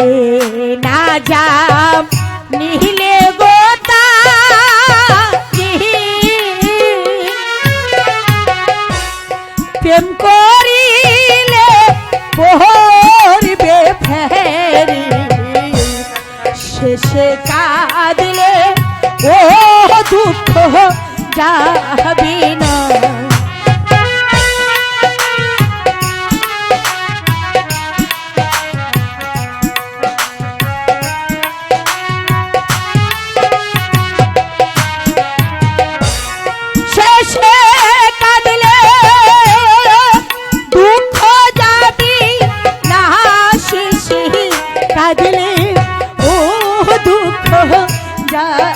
আগে না যাম। নিহিলে গোতা প্রেম করিলে পহরিবে ফেরি। শেষে কাঁদিলে ও দুঃখ যাবি যাবে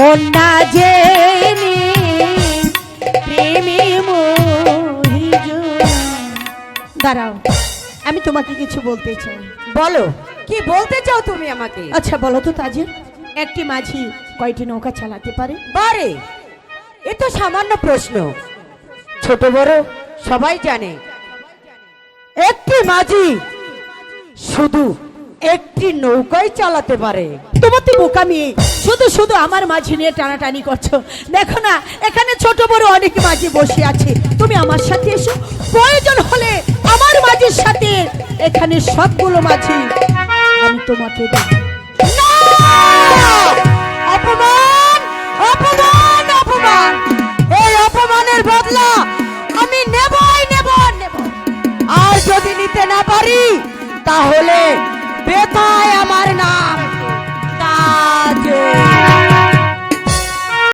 মন না জেনে প্রেমে দাঁড়াও আমি তোমাকে কিছু বলতে চাই। বলো। কি বলতে চাও তুমি আমাকে? আচ্ছা বলো তো তাজির একটি মাঝি কয়টি নৌকা চালাতে পারে? বারে! এ তো সামান্য প্রশ্ন। ছোট বড় সবাই জানে। একটি মাঝি শুধু একটি নৌকাই চালাতে পারে। তোমার তো বোকামি শুধু শুধু আমার মাঝি নিয়ে টানাটানি করছ। দেখো না, এখানে ছোট বড় অনেক মাঝি বসে আছে। তুমি আমার সাথে এসো। প্রয়োজন হলে আমার মাঝির সাথে। এখানে সবগুলো মাঝি। আমি তোমাকে অপমান! অপমান! অপমান! এই অপমানের বদলা আমি নেবই নেব নেব আর যদি নিতে না পারি, তাহলে বেতায় আমার নাম।